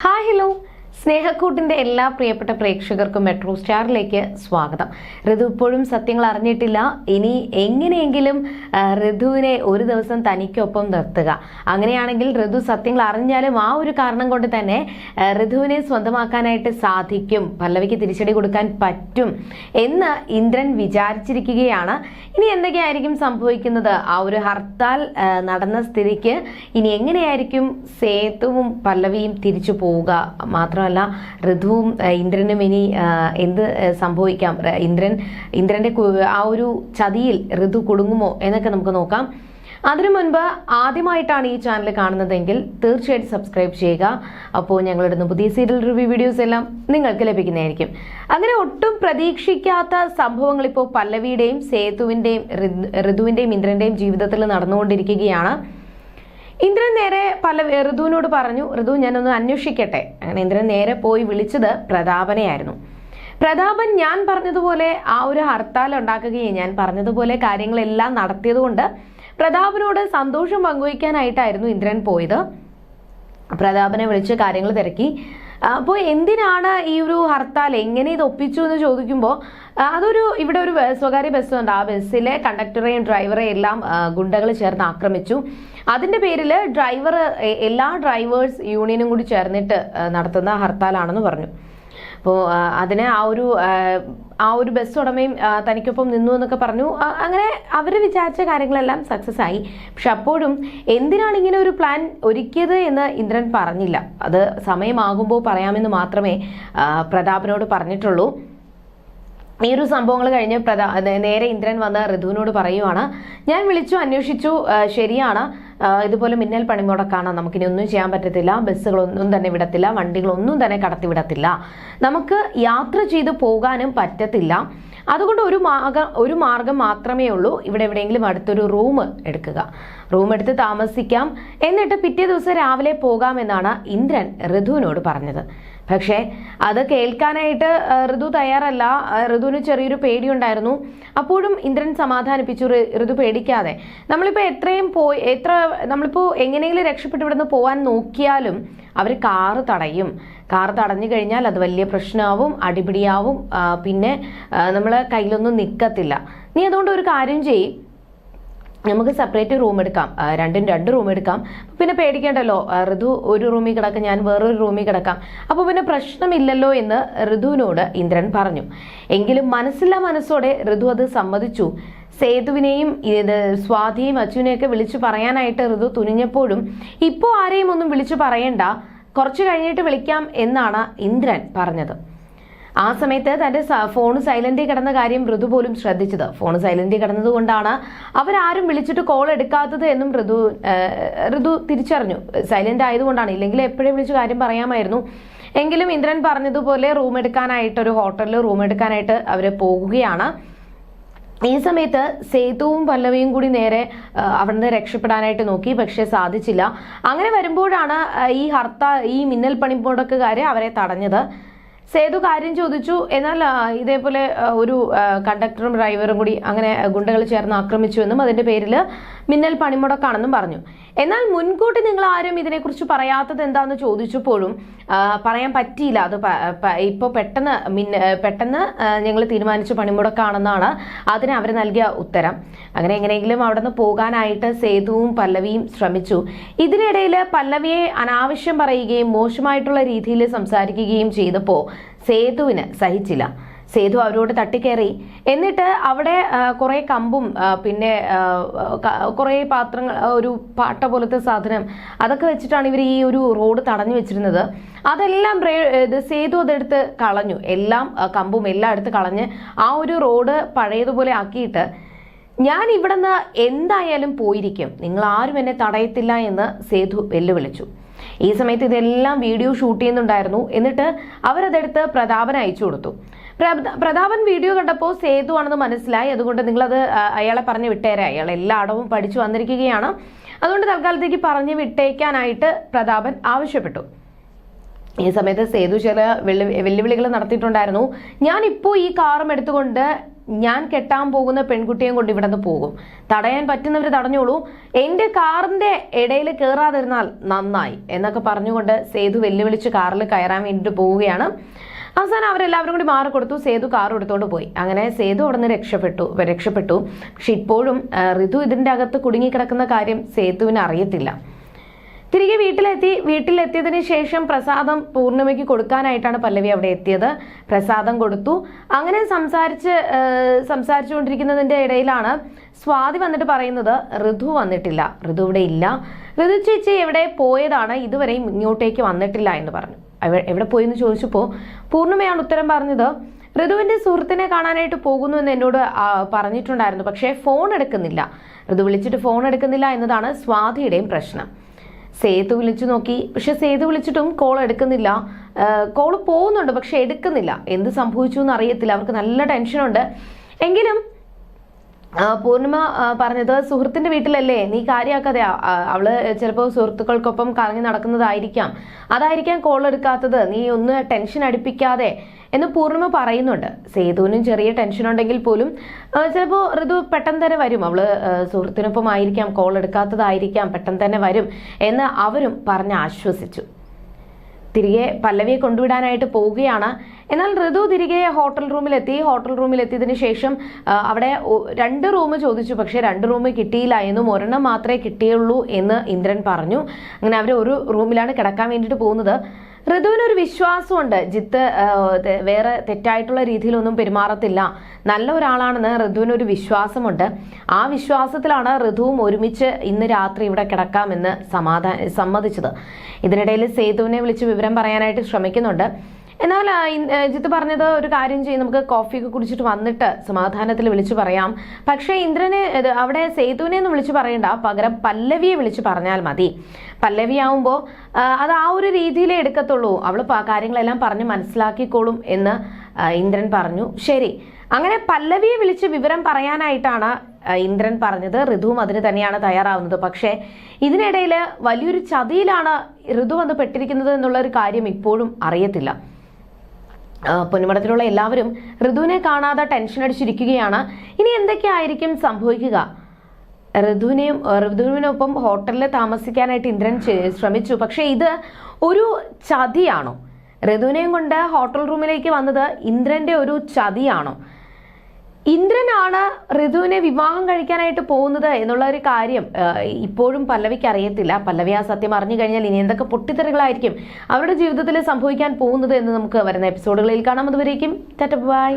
Hi hello സ്നേഹക്കൂട്ടിന്റെ എല്ലാ പ്രിയപ്പെട്ട പ്രേക്ഷകർക്കും മെട്രോ സ്റ്റാറിലേക്ക് സ്വാഗതം. ഋതു ഇപ്പോഴും സത്യങ്ങൾ അറിഞ്ഞിട്ടില്ല. ഇനി എങ്ങനെയെങ്കിലും ഋതുവിനെ ഒരു ദിവസം തനിക്കൊപ്പം നിർത്തുക. അങ്ങനെയാണെങ്കിൽ ഋതു സത്യങ്ങൾ അറിഞ്ഞാലും ആ ഒരു കാരണം കൊണ്ട് തന്നെ ഋതുവിനെ സ്വന്തമാക്കാനായിട്ട് സാധിക്കും. പല്ലവിക്ക് തിരിച്ചടി കൊടുക്കാൻ പറ്റും എന്ന് ഇന്ദ്രൻ വിചാരിച്ചിരിക്കുകയാണ്. ഇനി എന്തൊക്കെയായിരിക്കും സംഭവിക്കുന്നത്? ആ ഒരു ഹർത്താൽ നടന്ന സ്ഥിതിക്ക് ഇനി എങ്ങനെയായിരിക്കും സേതുവും പല്ലവിയും തിരിച്ചു പോവുക? മാത്രമല്ല ഋതുവും ആ, ഇന്ദ്രനും ഇനി എന്ത് സംഭവിക്കാം? ഇന്ദ്രൻ ഇന്ദ്രന്റെ ആ ഒരു ചതിയിൽ ഋതു കുടുങ്ങുമോ എന്നൊക്കെ നമുക്ക് നോക്കാം. അതിനു മുൻപ് ആദ്യമായിട്ടാണ് ഈ ചാനൽ കാണുന്നതെങ്കിൽ തീർച്ചയായിട്ടും സബ്സ്ക്രൈബ് ചെയ്യുക. അപ്പോൾ ഞങ്ങളിടുന്ന പുതിയ സീരിയൽ റിവ്യൂ വീഡിയോസ് എല്ലാം നിങ്ങൾക്ക് ലഭിക്കുന്നതായിരിക്കും. അങ്ങനെ ഒട്ടും പ്രതീക്ഷിക്കാത്ത സംഭവങ്ങൾ ഇപ്പോൾ പല്ലവിയുടെയും സേതുവിന്റെയും ഋതുവിന്റെയും ഇന്ദ്രന്റെയും ജീവിതത്തിൽ നടന്നുകൊണ്ടിരിക്കുകയാണ്. ഇന്ദ്രൻ നേരെ പല ഋതുവിനോട് പറഞ്ഞു ഋതു ഞാനൊന്ന് അന്വേഷിക്കട്ടെ. അങ്ങനെ ഇന്ദ്രൻ നേരെ പോയി വിളിച്ചത് പ്രതാപനെയായിരുന്നു. പ്രതാപൻ ഞാൻ പറഞ്ഞതുപോലെ ആ ഒരു ഹർത്താൽ ഉണ്ടാക്കുകയും ഞാൻ പറഞ്ഞതുപോലെ കാര്യങ്ങളെല്ലാം നടത്തിയതുകൊണ്ട് പ്രതാപനോട് സന്തോഷം പങ്കുവയ്ക്കാനായിട്ടായിരുന്നു ഇന്ദ്രൻ പോയത്. പ്രതാപനെ വിളിച്ച് കാര്യങ്ങൾ തിരക്കി. അപ്പോൾ എന്തിനാണ് ഈ ഒരു ഹർത്താൽ? എങ്ങനെ ഇത് ഒപ്പിച്ചു എന്ന് ചോദിക്കുമ്പോൾ അതൊരു ഇവിടെ ഒരു സ്വകാര്യ ബസ് ഉണ്ട്. ആ ബസ്സിലെ കണ്ടക്ടറെയും ഡ്രൈവറേയും എല്ലാം ഗുണ്ടകൾ ചേർന്ന് ആക്രമിച്ചു. അതിന്റെ പേരിൽ ഡ്രൈവർ എല്ലാ ഡ്രൈവേഴ്സ് യൂണിയനും കൂടി ചേർന്നിട്ട് നടത്തുന്ന ഹർത്താലാണെന്ന് പറഞ്ഞു. അപ്പോൾ അതിന് ആ ഒരു ആ, ഒരു ബസ് ഉടമയും തനിക്കൊപ്പം നിന്നു എന്നൊക്കെ പറഞ്ഞു. അങ്ങനെ അവർ വിചാരിച്ച കാര്യങ്ങളെല്ലാം സക്സസ് ആയി. പക്ഷെ അപ്പോഴും എന്തിനാണ് ഇങ്ങനെ ഒരു പ്ലാൻ ഒരുക്കിയത് എന്ന് ഇന്ദ്രൻ പറഞ്ഞില്ല. അത് സമയമാകുമ്പോൾ പറയാമെന്ന് മാത്രമേ പ്രതാപനോട് പറഞ്ഞിട്ടുള്ളൂ. ഈ ഒരു സംഭവങ്ങൾ കഴിഞ്ഞ് പ്രധാ നേരെ ഇന്ദ്രൻ വന്ന് ഋതുവിനോട് പറയുവാണ് ഞാൻ വിളിച്ചു അന്വേഷിച്ചു ശരിയാണ്. ഇതുപോലെ മിന്നൽ പണിമുടക്കാണ് നമുക്കിനി ഒന്നും ചെയ്യാൻ പറ്റത്തില്ല. ബസ്സുകളൊന്നും തന്നെ വിടത്തില്ല. വണ്ടികളൊന്നും തന്നെ കടത്തിവിടത്തില്ല നമുക്ക് യാത്ര ചെയ്ത് പോകാനും പറ്റത്തില്ല. അതുകൊണ്ട് ഒരു മാർഗം ഒരു മാർഗം മാത്രമേ ഉള്ളൂ. ഇവിടെ എവിടെയെങ്കിലും അടുത്തൊരു റൂം എടുക്കുക. റൂം എടുത്ത് താമസിക്കാം. എന്നിട്ട് പിറ്റേ ദിവസം രാവിലെ പോകാമെന്നാണ് ഇന്ദ്രൻ ഋതുവിനോട് പറഞ്ഞത്. പക്ഷേ അത് കേൾക്കാനായിട്ട് ഋതു തയ്യാറല്ല. ഋതുവിന് ചെറിയൊരു പേടിയുണ്ടായിരുന്നു. അപ്പോഴും ഇന്ദ്രൻ സമാധാനിപ്പിച്ചു "ഋ- ഋതു പേടിക്കാതെ. നമ്മളിപ്പോൾ എത്രയും പോയി എത്ര നമ്മളിപ്പോൾ എങ്ങനെയെങ്കിലും രക്ഷപ്പെട്ട് ഇവിടുന്ന് പോകാൻ നോക്കിയാലും അവർ കാറ് തടയും. കാർ തടഞ്ഞു കഴിഞ്ഞാൽ അത് വലിയ പ്രശ്നമാവും അടിപിടിയാവും പിന്നെ നമ്മൾ കയ്യിലൊന്നും നിൽക്കത്തില്ല നീ അതുകൊണ്ട് ഒരു കാര്യം ചെയ്യും. നമുക്ക് സെപ്പറേറ്റ് റൂം എടുക്കാം. രണ്ടും രണ്ട് റൂം എടുക്കാം. പിന്നെ പേടിക്കേണ്ടല്ലോ ഋതു ഒരു റൂമിൽ കിടക്കാം ഞാൻ വേറൊരു റൂമിൽ കിടക്കാം. അപ്പോൾ പിന്നെ പ്രശ്നമില്ലല്ലോ എന്ന് ഋതുവിനോട് ഇന്ദ്രൻ പറഞ്ഞു. എങ്കിലും മനസ്സില്ലാ മനസ്സോടെ ഋതു അത് സമ്മതിച്ചു. സേതുവിനെയും ഇത് സ്വാതിയെയും അച്ഛനെയൊക്കെ വിളിച്ചു പറയാനായിട്ട് ഋതു തുനിഞ്ഞപ്പോഴും ഇപ്പോൾ ആരെയും ഒന്നും വിളിച്ചു പറയണ്ട. കുറച്ച് കഴിഞ്ഞിട്ട് വിളിക്കാം എന്നാണ് ഇന്ദ്രൻ പറഞ്ഞത്. ആ സമയത്ത് തന്റെ ഫോൺ സൈലന്റിൽ കിടന്ന കാര്യം ഋതു പോലും ശ്രദ്ധിച്ചത്. ഫോൺ സൈലന്റിൽ കിടന്നത് കൊണ്ടാണ് അവരാരും വിളിച്ചിട്ട് കോൾ എടുക്കാത്തത് എന്നും ഋതു ഋതു തിരിച്ചറിഞ്ഞു. സൈലന്റ് ആയതുകൊണ്ടാണ്. ഇല്ലെങ്കിൽ എപ്പോഴും വിളിച്ച് കാര്യം പറയാമായിരുന്നു. എങ്കിലും ഇന്ദ്രൻ പറഞ്ഞതുപോലെ റൂം എടുക്കാനായിട്ട് ഒരു ഹോട്ടലിൽ റൂം എടുക്കാനായിട്ട് അവർ പോകുകയാണ്. ഈ സമയത്ത് സേതുവും പല്ലവിയും കൂടി നേരെ അവിടുന്ന് രക്ഷപ്പെടാനായിട്ട് നോക്കി. പക്ഷെ സാധിച്ചില്ല. അങ്ങനെ വരുമ്പോഴാണ് ഈ ഹർത്ത ഈ മിന്നൽ പണിമുടക്കുകാരെ അവരെ തടഞ്ഞത്. സേതു കാര്യം ചോദിച്ചു. എന്നാൽ ഇതേപോലെ ഒരു കണ്ടക്ടറും ഡ്രൈവറും കൂടി അങ്ങനെ ഗുണ്ടകൾ ചേർന്ന് ആക്രമിച്ചു എന്നും അതിന്റെ പേരിൽ മിന്നൽ പണിമുടക്കാണെന്നും പറഞ്ഞു. എന്നാൽ മുൻകൂട്ടി നിങ്ങൾ ആരും ഇതിനെക്കുറിച്ച് പറയാത്തത് എന്താന്ന് ചോദിച്ചപ്പോഴും പറയാൻ പറ്റിയില്ല. അത് പ- പ- ഇപ്പൊ പെട്ടെന്ന് മിന്ന പെട്ടെന്ന് ഞങ്ങൾ തീരുമാനിച്ച പണിമുടക്കാണെന്നാണ് അതിന് അവർ നൽകിയ ഉത്തരം. അങ്ങനെ എങ്ങനെയെങ്കിലും അവിടെ നിന്ന് പോകാനായിട്ട് സേതുവും പല്ലവിയും ശ്രമിച്ചു. ഇതിനിടയിൽ പല്ലവിയെ അനാവശ്യം പറയുകയും മോശമായിട്ടുള്ള രീതിയിൽ സംസാരിക്കുകയും ചെയ്തപ്പോൾ സേതുവിന് സഹിച്ചില്ല. സേതു അവരോട് തട്ടിക്കയറി എന്നിട്ട് അവിടെ കുറേ കമ്പും പിന്നെ കുറേ പാത്രങ്ങൾ ഒരു പാട്ട പോലത്തെ സാധനം അതൊക്കെ വെച്ചിട്ടാണ് ഇവർ ഈ ഒരു റോഡ് തടഞ്ഞു വെച്ചിരുന്നത്. അതെല്ലാം ഇത് സേതു അതെടുത്ത് കളഞ്ഞു. എല്ലാം കമ്പും എല്ലാം എടുത്ത് കളഞ്ഞ് ആ ഒരു റോഡ് പഴയതുപോലെ ആക്കിയിട്ട് ഞാൻ ഇവിടുന്ന് എന്തായാലും പോയിരിക്കും. നിങ്ങൾ ആരും എന്നെ തടയത്തില്ല എന്ന് സേതു വെല്ലുവിളിച്ചു. ഈ സമയത്ത് ഇതെല്ലാം വീഡിയോ ഷൂട്ട് ചെയ്യുന്നുണ്ടായിരുന്നു. എന്നിട്ട് അവരതെടുത്ത് പ്രതാപൻ അയച്ചു കൊടുത്തു. പ്രതാപൻ വീഡിയോ കണ്ടപ്പോൾ സേതു ആണെന്ന് മനസ്സിലായി. അതുകൊണ്ട് നിങ്ങളത് അയാളെ പറഞ്ഞു വിട്ടേരെ. അയാൾ എല്ലാ അടവും പഠിച്ചു വന്നിരിക്കുകയാണ്. അതുകൊണ്ട് തൽക്കാലത്തേക്ക് പറഞ്ഞു വിട്ടേക്കാനായിട്ട് പ്രതാപൻ ആവശ്യപ്പെട്ടു. ഈ സമയത്ത് സേതു ചില വെല്ലുവിളികൾ നടത്തിയിട്ടുണ്ടായിരുന്നു. ഞാൻ ഇപ്പോൾ ഈ കാറും എടുത്തുകൊണ്ട് ഞാൻ കെട്ടാൻ പോകുന്ന പെൺകുട്ടിയെയും കൊണ്ട് ഇവിടെ നിന്ന് പോകും. തടയാൻ പറ്റുന്നവർ തടഞ്ഞോളൂ. എന്റെ കാറിന്റെ ഇടയിൽ കയറാതിരുന്നാൽ നന്നായി എന്നൊക്കെ പറഞ്ഞുകൊണ്ട് സേതു വെല്ലുവിളിച്ച് കാറിൽ കയറാൻ വേണ്ടിയിട്ട് പോവുകയാണ്. അവസാനം അവരെല്ലാവരും കൂടി മാറി കൊടുത്തു. സേതു കാർ എടുത്തോണ്ട് പോയി. അങ്ങനെ സേതു അവിടെ നിന്ന് രക്ഷപ്പെട്ടു രക്ഷപ്പെട്ടു. പക്ഷെ ഇപ്പോഴും ഋതു ഇതിന്റെ അകത്ത് കുടുങ്ങിക്കിടക്കുന്ന കാര്യം സേതുവിന് അറിയത്തില്ല. തിരികെ വീട്ടിലെത്തി. വീട്ടിലെത്തിയതിന് ശേഷം പ്രസാദം പൂർണിമയ്ക്ക് കൊടുക്കാനായിട്ടാണ് പല്ലവി അവിടെ എത്തിയത്. പ്രസാദം കൊടുത്തു. അങ്ങനെ സംസാരിച്ച് സംസാരിച്ചു സംസാരിച്ചുകൊണ്ടിരിക്കുന്നതിന്റെ ഇടയിലാണ് സ്വാതി വന്നിട്ട് പറയുന്നത് ഋതു വന്നിട്ടില്ല. ഋതു ഇവിടെ ഇല്ല. ഋതു ചേച്ചി എവിടെ പോയതാണ്? ഇതുവരെയും ഇങ്ങോട്ടേക്ക് വന്നിട്ടില്ല എന്ന് പറഞ്ഞു. എവിടെ പോയി എന്ന് ചോദിച്ചപ്പോൾ പൂർണിമയാണ് ഉത്തരം പറഞ്ഞത്. ഋതുവിന്റെ സുഹൃത്തിനെ കാണാനായിട്ട് പോകുന്നു എന്ന് എന്നോട് പറഞ്ഞിട്ടുണ്ടായിരുന്നു. പക്ഷേ ഫോൺ എടുക്കുന്നില്ല. ഋതു വിളിച്ചിട്ട് ഫോൺ എടുക്കുന്നില്ല എന്നതാണ് സ്വാതിയുടെയും പ്രശ്നം. സേതു വിളിച്ചു നോക്കി. പക്ഷെ സേതു വിളിച്ചിട്ടും കോൾ എടുക്കുന്നില്ല. കോൾ പോകുന്നുണ്ട് പക്ഷെ എടുക്കുന്നില്ല. എന്ത് സംഭവിച്ചു എന്ന് അറിയത്തില്ല അവർക്ക് നല്ല ടെൻഷനുണ്ട് എങ്കിലും പൂർണിമ പറഞ്ഞത് സുഹൃത്തിന്റെ വീട്ടിലല്ലേ? നീ കാര്യമാക്കാതെ അവൾ ചിലപ്പോൾ സുഹൃത്തുക്കൾക്കൊപ്പം കറങ്ങി നടക്കുന്നതായിരിക്കാം. അതായിരിക്കാം കോൾ എടുക്കാത്തത്. നീ ഒന്ന് ടെൻഷൻ അടുപ്പിക്കാതെ എന്ന് പൂർണിമ പറയുന്നുണ്ട്. സേതുവിനും ചെറിയ ടെൻഷൻ ഉണ്ടെങ്കിൽ പോലും ചിലപ്പോൾ ഋതു പെട്ടെന്ന് തന്നെ വരും. അവൾ സുഹൃത്തിനൊപ്പം ആയിരിക്കാം കോൾ എടുക്കാത്തതായിരിക്കാം പെട്ടെന്ന് തന്നെ വരും എന്ന് അവരും പറഞ്ഞ് ആശ്വസിച്ചു. തിരികെ പല്ലവിയെ കൊണ്ടുവിടാനായിട്ട് പോവുകയാണ്. എന്നാൽ ഋതു തിരികെ ഹോട്ടൽ റൂമിലെത്തി. ഹോട്ടൽ റൂമിലെത്തിയതിനു ശേഷം അവിടെ രണ്ട് റൂം ചോദിച്ചു. പക്ഷേ രണ്ട് റൂം കിട്ടിയില്ല എന്നും ഒരെണ്ണം മാത്രമേ കിട്ടിയുള്ളൂ എന്ന് ഇന്ദ്രൻ പറഞ്ഞു. അങ്ങനെ അവർ ഒരു റൂമിലാണ് കിടക്കാൻ വേണ്ടിയിട്ട് പോകുന്നത്. ഋതുവിനൊരു വിശ്വാസമുണ്ട്. ജിത്ത് വേറെ തെറ്റായിട്ടുള്ള രീതിയിലൊന്നും പെരുമാറത്തില്ല. നല്ല ഒരാളാണെന്ന് ഋതുവിന് ഒരു വിശ്വാസമുണ്ട്. ആ വിശ്വാസത്തിലാണ് ഋതുവും ഒരുമിച്ച് ഇന്ന് രാത്രി ഇവിടെ കിടക്കാമെന്ന് സമാധാന സമ്മതിച്ചത്. ഇതിനിടയിൽ സേതുവിനെ വിളിച്ച് വിവരം പറയാനായിട്ട് ശ്രമിക്കുന്നുണ്ട്. എന്നാൽ ജിത്ത് പറഞ്ഞത് ഒരു കാര്യം ചെയ്യും നമുക്ക് കോഫിയൊക്കെ കുടിച്ചിട്ട് വന്നിട്ട് സമാധാനത്തിൽ വിളിച്ചു പറയാം. പക്ഷേ ഇന്ദ്രനെ അവിടെ സേതുവിനെ ഒന്നും വിളിച്ചു പറയണ്ട. പകരം പല്ലവിയെ വിളിച്ചു പറഞ്ഞാൽ മതി. പല്ലവി ആവുമ്പോൾ അത് ആ ഒരു രീതിയിലേ എടുക്കത്തുള്ളൂ. അവൾ കാര്യങ്ങളെല്ലാം പറഞ്ഞ് മനസ്സിലാക്കിക്കോളും എന്ന് ഇന്ദ്രൻ പറഞ്ഞു. ശരി. അങ്ങനെ പല്ലവിയെ വിളിച്ച് വിവരം പറയാനായിട്ടാണ് ഇന്ദ്രൻ പറഞ്ഞത്. ഋതുവും അതിന് തന്നെയാണ് തയ്യാറാവുന്നത്. പക്ഷേ ഇതിനിടയിൽ വലിയൊരു ചതിയിലാണ് ഋതു വന്ന് പെട്ടിരിക്കുന്നത് എന്നുള്ള ഒരു കാര്യം ഇപ്പോഴും അറിയത്തില്ല. പൊന്നുമടത്തിലുള്ള എല്ലാവരും ഋതുവിനെ കാണാതെ ടെൻഷൻ അടിച്ചിരിക്കുകയാണ്. ഇനി എന്തൊക്കെയായിരിക്കും സംഭവിക്കുക? ഋതുവിനെയും ഋതുവിനൊപ്പം ഹോട്ടലിൽ താമസിക്കാനായിട്ട് ഇന്ദ്രൻ ശ്രമിച്ചു. പക്ഷേ ഇത് ഒരു ചതിയാണോ? ഋതുവിനെയും കൊണ്ട് ഹോട്ടൽ റൂമിലേക്ക് വന്നത് ഇന്ദ്രന്റെ ഒരു ചതിയാണോ? ഇന്ദ്രനാണ് ഋതുവിനെ വിവാഹം കഴിക്കാനായിട്ട് പോകുന്നത് എന്നുള്ള ഒരു കാര്യം ഇപ്പോഴും പല്ലവിക്ക് അറിയത്തില്ല. പല്ലവി ആ സത്യം അറിഞ്ഞു കഴിഞ്ഞാൽ ഇനി എന്തൊക്കെ പൊട്ടിത്തെറികളായിരിക്കും അവരുടെ ജീവിതത്തിൽ സംഭവിക്കാൻ പോകുന്നത് എന്ന് നമുക്ക് വരുന്ന എപ്പിസോഡുകളിൽ കാണാം. അതുവരേക്കും ബൈ.